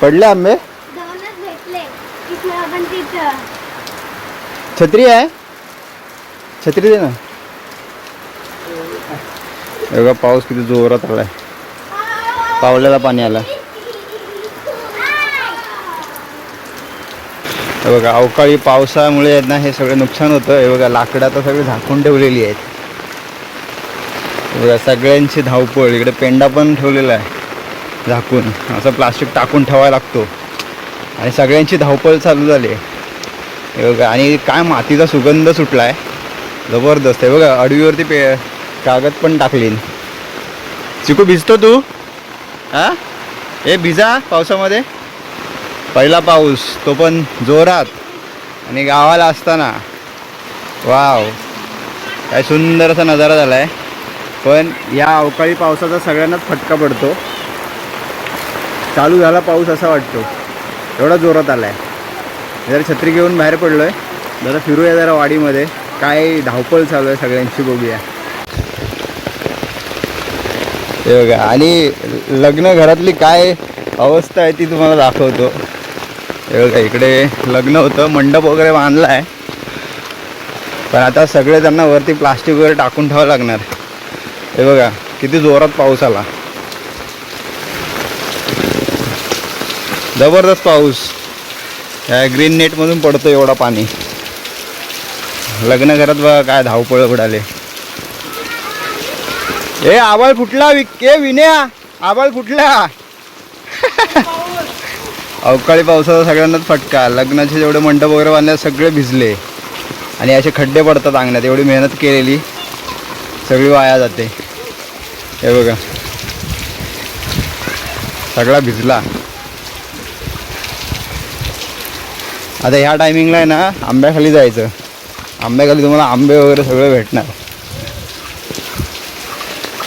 पडले आंबे? दोनच भेटले. तिथं पण तिथं. छत्री आहे? छत्री दे ना. बघा पाऊस किती जोरात आलाय. पावल्याला पाणी आलं हे बघा अवकाळी पावसामुळे आहेत ना हे सगळं नुकसान होतं. हे बघा लाकडं आता सगळी झाकून ठेवलेली आहेत. बघा सगळ्यांची धावपळ. इकडे पेंडा पण ठेवलेला आहे. झाकून असं प्लास्टिक टाकून ठेवायला लागतो. आणि सगळ्यांची धावपळ चालू झाली. आहे हे बघा आणि काय मातीचा सुगंध सुटला आहे जबरदस्त. आहे बघा अडवीवरती पे कागद पण टाकली चिकू भिजतो तू? हां? हे भिजा पावसामध्ये. पहिला पाऊस तो पण जोरात. आणि गावाला असताना. वाव. काय सुंदर असा नजारा झाला आहे पण या अवकाळी पावसाचा सगळ्यांनाच फटका पडतो. चालू झाला पाऊस असा वाटतो. एवढा जोरात आला आहे जरा छत्री घेऊन बाहेर पडलो आहे जरा फिरूया जरा वाडीमध्ये. काय धावपळ चालू आहे सगळ्यांची बघूया. हे बघा आणि लग्न घरातली काय अवस्था आहे ती तुम्हाला दाखवतो. हे बघा इकडे लग्न होतं मंडप वगैरे बांधला आहे पण आता सगळे त्यांना वरती प्लास्टिक वगैरे टाकून ठेवावं लागणार. हे बघा किती जोरात पाऊस आला. जबरदस्त पाऊस. या ग्रीन नेटमधून पडतो एवढा पाणी. लग्न घरात बघा काय धावपळ उडाले. ए आबाळ फुटला विके विन्या आबाळ फुटला. अवकाळी पावसाचा सगळ्यांनाच फटका. लग्नाचे जेवढे मंडप वगैरे बांधले सगळे भिजले. आणि असे खड्डे पडतात अंगणात. एवढी मेहनत केलेली. सगळी वाया जाते. हे बघा. सगळा भिजला. आता ह्या टायमिंगला आहे ना आंब्याखाली जायचं. आंब्याखाली तुम्हाला आंबे वगैरे सगळं भेटणार.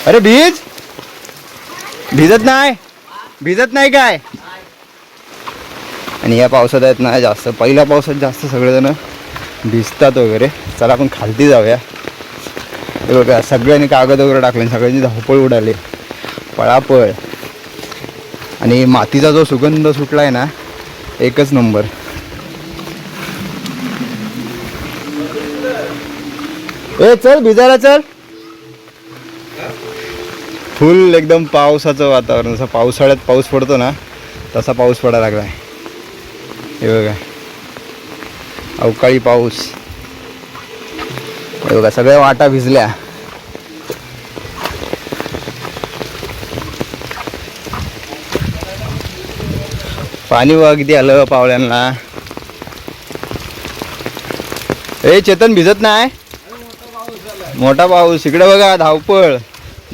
अरे भीज! भिजत नाही? भिजत नाही काय? आणि या पावसात आहेत ना जास्त पहिल्या पावसात जास्त सगळेजण भिजतात वगैरे. चला आपण खालती जाऊया. हे बघा सगळ्यांनी कागद वगैरे टाकले सगळ्यांनी धावपळ उडाली. पळापळ. आणि मातीचा जो सुगंध सुटला आहे ना एकच नंबर. ए चल भिजायला चल. फुल एकदम पावसाचं वातावरण जसं पावसाळ्यात पाऊस पडतो ना तसा पाऊस पडायला लागलाय. हे बघा. अवकाळी पाऊस. हे बघा सगळ्या वाटा भिजल्या. पाणी अगदी किती आलं पावल्यांना ए चेतन भिजत नाही? मोठा पाऊस इकडे बघा धावपळ.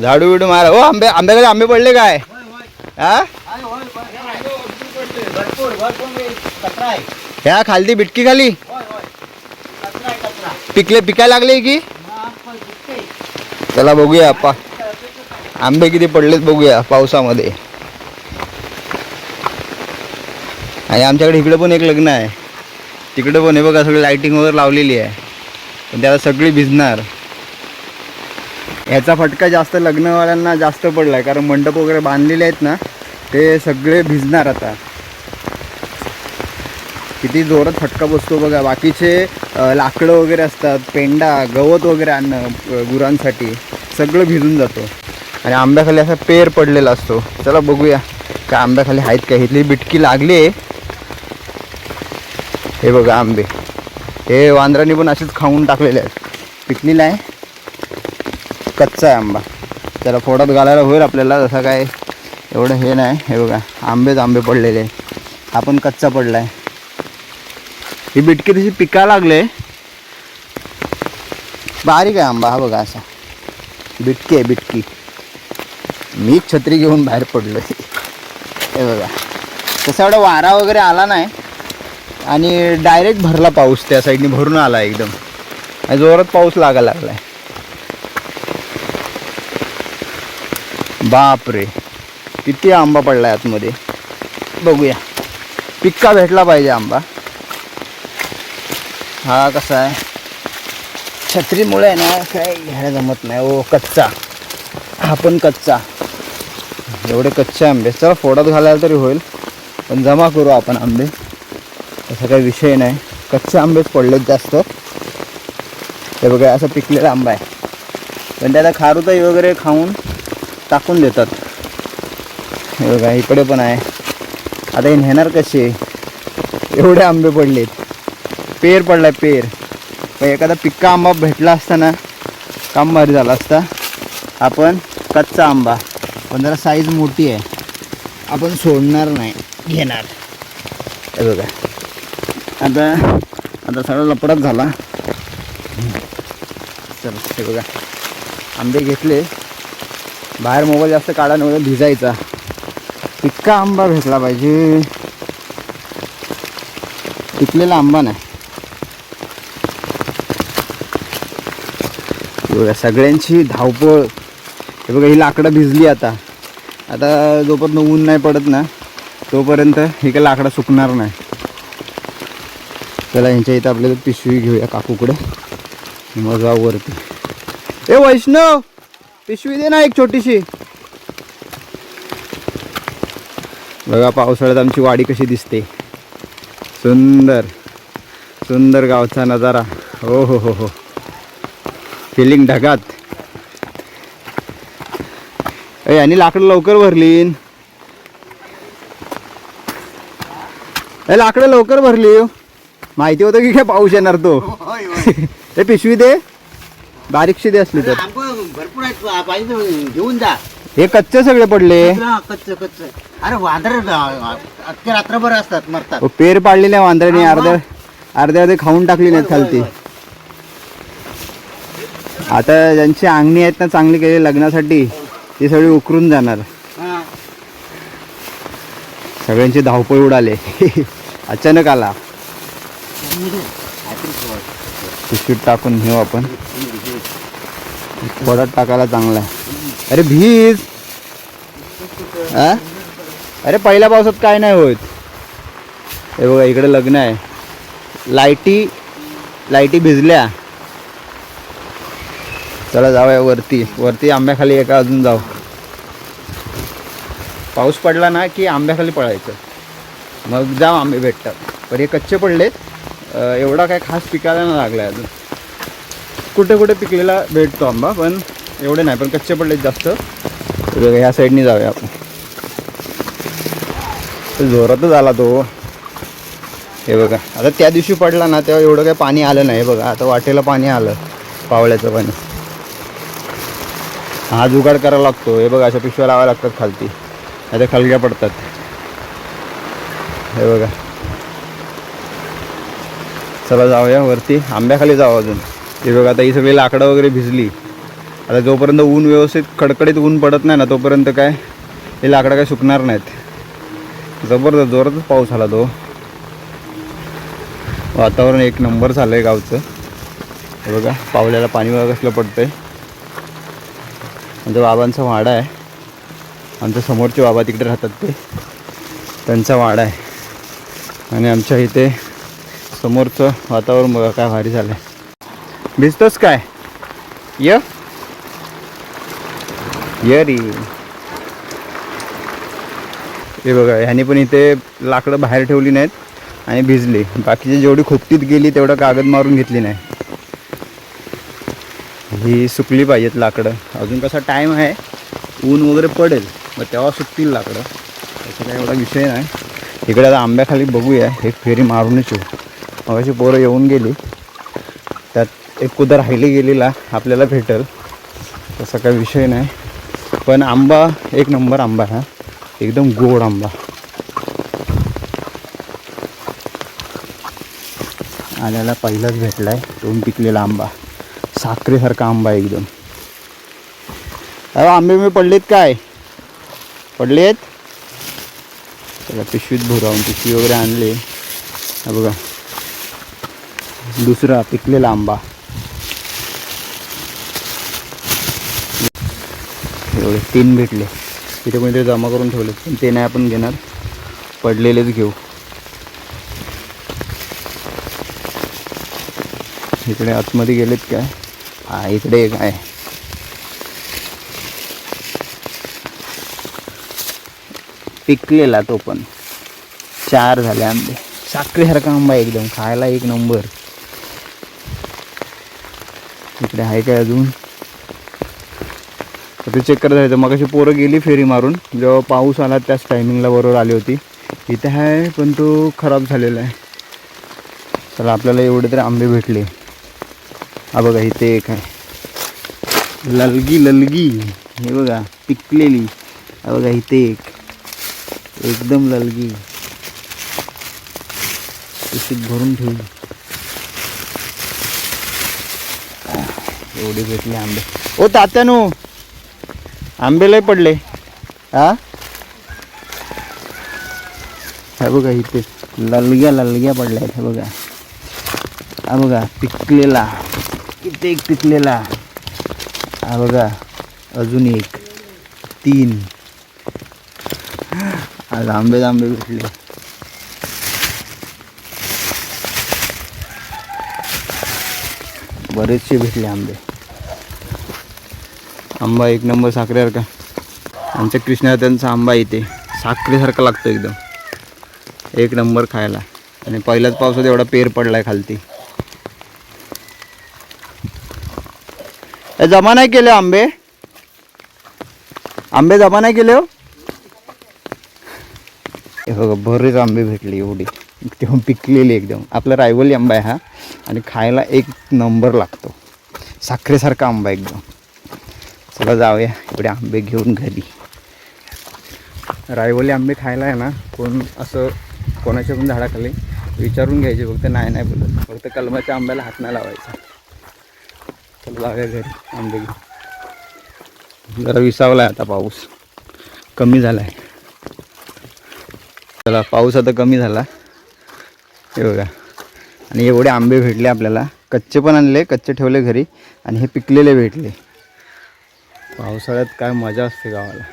झाडू बिडू मारा. हो आंबे आंब्याकडे आंबे पडले काय? हा? ह्या खालती बिटकी खाली? पिकले पिकायला लागले की? चला बघूया पा आंबे किती पडलेत बघूया पावसामध्ये. आणि आमच्याकडे इकडे पण एक लग्न आहे. तिकडे पण हे बघा सगळी लाईटिंग वगैरे लावलेली आहे. पण त्याला सगळी भिजणार. याचा फटका जास्त लग्नवाल्यांना जास्त पडला आहे कारण मंडप वगैरे बांधलेले आहेत ना ते सगळे भिजणार आता. किती जोरात फटका बसतो बघा. बाकीचे लाकडं वगैरे असतात पेंडा गवत वगैरे आणणं गुरांसाठी सगळं भिजून जातो. आणि आंब्याखाली असा पेर पडलेला असतो. चला बघूया का आंब्याखाली आहेत का? इथली बिटकी लागली आहे. हे बघा आंबे. हे वांद्रांनी पण असेच खाऊन टाकलेले आहेत. पिकलेला आहे. कच्चा आहे आंबा. त्याला फोडात घालायला होईल आपल्याला जसं काय एवढं हे नाही. हे बघा आंबेच आंबे पडलेले. आपण कच्चा पडला आहे ही बिटकी तशी पिका लागले. बारीक आहे आंबा हा बघा असा. बिटकी आहे बिटकी. मीच छत्री घेऊन बाहेर पडलो हे बघा. तसा एवढा वारा वगैरे आला नाही. आणि डायरेक्ट भरला पाऊस त्या साईडने भरून आला एकदम. आणि जोरात पाऊस लागायला लागला आहे बापरे. किती आंबा पडला आतमध्ये. बघूया. पिक्का भेटला पाहिजे आंबा. हा कसा आहे? छत्रीमुळे आहे ना काय घ्यायला जमत नाही. ओ कच्चा. हा पण कच्चा. एवढे कच्चे आंबे. चला फोडात घालायला तरी होईल. पण जमा करू आपण आंबे. असा काही विषय नाही. कच्चे आंबेच पडलेत जास्त. हे बघा असं पिकलेला आंबा आहे. पण त्याला खारुताई वगैरे खाऊन टाकून देतात. हे बघा इकडे पण आहे. आता हे नेणार कसे? एवढे आंबे पडलेत. पेर पडलाय पेर. पण एखादा पिक्का आंबा भेटला असता ना काम भारी झाला असता. आपण कच्चा आंबा पण जरा साईज मोठी आहे. आपण सोडणार नाही घेणार. हे बघा. आता आता सगळा लपडत झाला. चल हे बघा. आंबे घेतले. बाहेर मोबाईल जास्त काढा नव्हता भिजायचा. इतका आंबा भेटला पाहिजे. पिकलेला आंबा नाही. बघा सगळ्यांची धावपळ. हे बघा ही लाकडं भिजली आता. आता जोपर्यंत ऊन नाही पडत ना तोपर्यंत हे काय लाकडं सुकणार नाही. चला यांच्या इथं आपल्याला पिशवी घेऊया काकूकडे. मग जाऊ वरती. ए वैष्णव! पिशवी दे ना एक छोटीशी. बघा पावसाळ्यात आमची वाडी कशी दिसते. सुंदर सुंदर गावचा नजारा. हो हो हो हो. फिलिंग ढगात. ए आणि लाकडं लवकर भरलीन. ए लाकडं लवकर भरली माहिती होतं की काय पाऊस येणार तो? ते पिशवी दे. बारीकशी दे असली तर. भरपूर आहेत पाहिजे घेऊन जा. हे कच्चे सगळे पडले. कच्च कच्च अरे वांदर अख्खे रात्रभर असतात मरतात. ओ, पेर पाडलेले वांदऱ्याने अर्ध्या अर्ध्या अर्धे खाऊन टाकली नाहीत खालती. आता ज्यांची अंगणी आहेत ना चांगली केली लग्नासाठी ती सगळी उकरून जाणार. हा. सगळ्यांची धावपळ उडाले. अचानक आला. पिशवीत टाकून घेऊ आपण. घोडात टाकायला चांगला आहे. अरे भीज. आ? अरे पहिल्या पावसात काय नाही होत. हे बघा इकडे लग्न आहे. लाईटी लाईटी भिजल्या. चला जाऊया वरती. वरती आंब्याखाली एका अजून जाऊ. पाऊस पडला ना की आंब्याखाली पळायचं. मग जाऊ आंबे भेटतात. पण हे कच्चे पडले एवढा काय खास पिकायला नाही लागला अजून. कुठे कुठे पिकलेला भेटतो आंबा पण एवढे नाही पण कच्चे पडलेत जास्त. बघा ह्या साईडनी जाऊया आपण. जोरातच आला तो. हे बघा आता त्या दिवशी पडला ना तेव्हा एवढं काही पाणी आलं नाही हे बघा. आता वाटेला पाणी आलं पावळ्याचं पाणी. हा जुगाड करावा लागतो. हे बघा अशा पिशव्या लावाव्या लागतात खालती. आता खलग्या पडतात. हे बघा. चला जाऊया वरती. आंब्याखाली जाऊ अजून. हे बघा आता ही सगळी लाकडं वगैरे भिजली. आता जोपर्यंत ऊन व्यवस्थित कडकडीत ऊन पडत नाही ना तोपर्यंत काय हे लाकडं काय सुकणार नाहीत. जबरदस्त जोरातच पाऊस आला तो. वातावरण एक नंबर झालं आहे गावचं. हे बघा पावल्याला पाणी वगैरे कसलं पडतंय. आमच्या बाबांचा वाडा आहे. आमच्या समोरचे बाबा तिकडे राहतात ते. त्यांचा वाडा आहे. आणि आमच्या इथे समोरचं वातावरण बघा काय भारी झालं आहे भिजतोस काय? य. रे. हे बघा ह्याने पण इथे लाकडं बाहेर ठेवली नाहीत आणि भिजली. बाकीची जेवढी खोपटीत गेली तेवढं कागद मारून घेतली नाही. ही सुकली पाहिजेत लाकडं. अजून कसा टाईम आहे? ऊन वगैरे पडेल मग तेव्हा सुकतील लाकडं. त्याचा काही एवढा विषय नाही. इकडे आता आंब्याखाली बघूया. एक फेरी मारूनच येऊ. मगाशी पोरं येऊन गेली. एक कुदा राहिली गेलेला आपल्याला भेटेल. तसा काही विषय नाही. पण आंबा एक नंबर आंबा हा. एकदम गोड आंबा. आल्याला पहिलाच भेटला आहे दोन पिकलेला आंबा. साखरेसारखा आंबा एकदम. अरे आंबे मी पडलेत काय? पडलेत? त्याला पिशवीत भुरावून पिशवी वगैरे आणले. बघा. दुसरा पिकलेला आंबा. एवढे तीन भेटले. तिथे कोणीतरी जमा करून ठेवले. पण ते नाही आपण घेणार. पडलेलेच घेऊ. इकडे आतमध्ये गेलेत काय? हा इकडे एक आहे. पिकलेला तो पण. चार झाले आंबे. साखरेसारखा आंबा एकदम. खायला एक नंबर. इकडे आहे काय अजून? तर ते चेक करत राहायचं मग अशी पोरं गेली फेरी मारून. जेव्हा पाऊस आला त्याच टायमिंगला बरोबर आली होती. इथे आहे पण तो खराब झालेला आहे. चला आपल्याला एवढे तरी आंबे भेटले. हा बघा इथे एक आहे. ललगी ललगी. हे बघा पिकलेली. हा बघा इथे एक. एकदम ललगी. भरून ठेवली. एवढे भेटले आंबे. ओ तात्यानो! आंबे लय पडले. हा? हे बघा इथे ललग्या ललग्या पडल्या आहेत हे बघा. हा बघा पिकलेला. किती एक पिकलेला. हा बघा अजून एक तीन. आज आंबे आंबे भेटले. बरेचसे भेटले आंबे. आंबा एक नंबर साखरेसारखा. आमच्या कृष्णा त्यांचा आंबा इथे. साखरेसारखा लागतो एकदम. एक नंबर खायला. आणि पहिल्याच पावसात एवढा पेर पडलाय खालती. जमा नाही केले आंबे? आंबे जमा नाही केले हो? बघा बरेच आंबे भेटले एवढे. तेव्हा पिकलेले एकदम. आपला रायवली आंबा आहे हा. आणि खायला एक नंबर लागतो. साखरेसारखा आंबा एकदम. चला जाऊया. इकडे आंबे घेऊन घरी. रायवली आंबे खायला आहे ना कोण असं कोणाच्या पण झाडाखाली विचारून घ्यायचे फक्त नाही नाही बोलत. फक्त कलमाच्या आंब्याला हात नाही लावायचा. चला जाऊया घरी आंबे घेऊन. जरा विसावला आहे आता पाऊस. कमी झाला आहे चला पाऊस आता कमी झाला. हे बघा. आणि एवढे आंबे भेटले आपल्याला. कच्चे पण आणले कच्चे ठेवले घरी आणि हे पिकलेले भेटले. पावसाळ्यात काय मजा असते गावाला.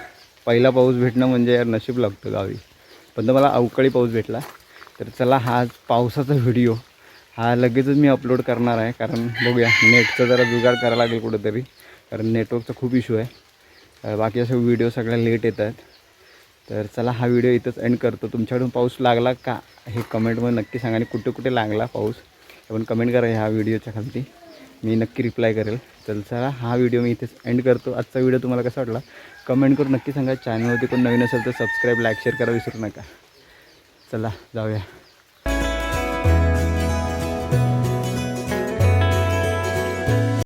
पहिला पाऊस भेटणं म्हणजे यार नशीब लागतं गावी. पण तर मला अवकाळी पाऊस भेटला तर चला हा पावसाचा व्हिडिओ. हा लगेचच मी अपलोड करणार आहे कारण बघूया नेटचा जरा जुगाड करायला लागेल कुठंतरी कारण नेटवर्कचा खूप इशू आहे. बाकी असे व्हिडिओ सगळ्या लेट येत आहेत. तर चला हा व्हिडिओ इथंच एंड करतो. तुमच्याकडून पाऊस लागला का हे कमेंटमध्ये नक्की सांगा आणि कुठे कुठे लागला पाऊस. आपण कमेंट करा ह्या व्हिडिओच्या खालती. मी नक्की रिप्लाय करेल. तर चला हा व्हिडिओ मी इथेच एंड करतो. आजचा व्हिडिओ तुम्हाला कसा वाटला? कमेंट करून नक्की सांगा. चॅनलवरती कोण नवीन असेल तर सबस्क्राईब लाईक शेअर करा विसरू नका. चला जाऊया.